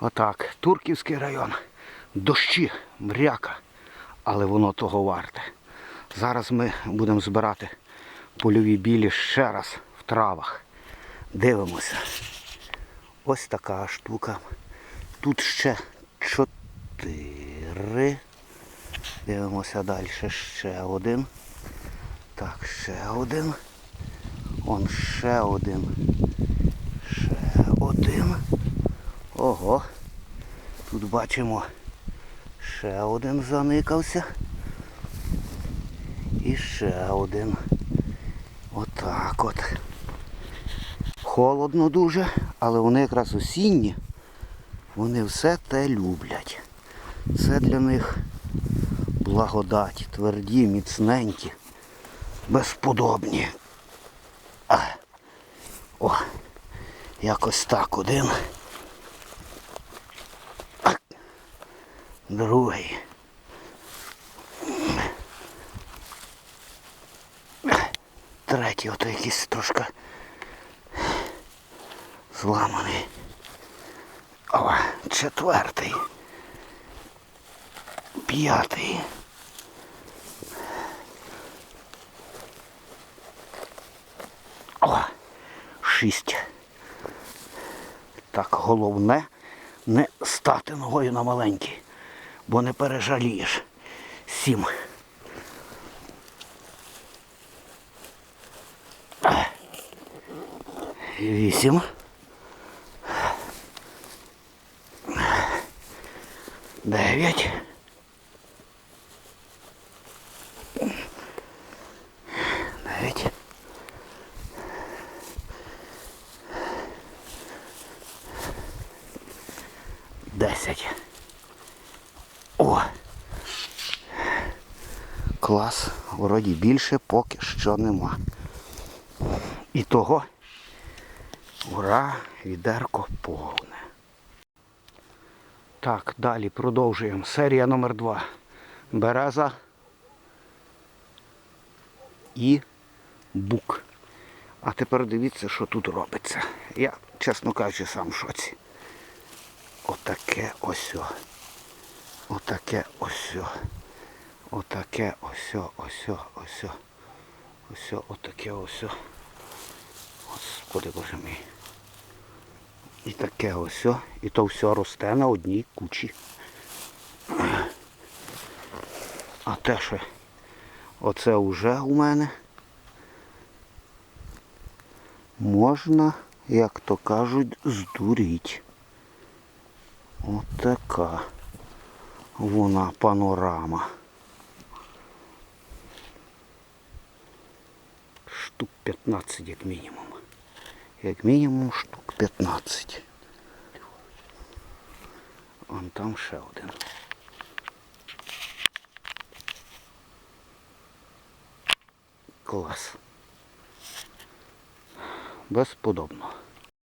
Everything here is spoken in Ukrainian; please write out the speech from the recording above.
Отак. Турківський район. Дощі, мряка. Але воно того варте. Зараз ми будемо збирати польові білі ще раз в травах. Дивимося. Ось така штука. Тут ще чотири. Дивимося далі. Ще один. Так, ще один. Он ще один. Ще один. Ого. Тут бачимо ще один заникався. І ще один. Отак от. Холодно дуже, але вони якраз осінні. Вони все те люблять. Це для них благодать. Тверді, міцненькі, безподобні. О, якось так один. Другий. Третій, ото якийсь трошки зламаний. О, четвертий. П'ятий. О, шість. Так, головне не стати ногою на маленький, бо не пережалієш. Сім. Вісім. Дев'ять. Дев'ять. Десять. О! Клас. Вроді більше поки що нема. І того ура, відерко повне. Так, далі продовжуємо. Серія номер 2 Береза і бук. А тепер дивіться, що тут робиться. Я, чесно кажучи, сам в шоці. Отаке осьо. Отаке осьо. Отаке осьо, осьо, осьо. Осьо, отаке осьо. Господи боже мій. І таке ось. І то все росте на одній кучі. А те, що оце вже у мене можна, як то кажуть, здуріть. Отака вона панорама. Штук 15 як мінімум. Як мінімум штук 15. Вон там ще один. Клас. Безподобно.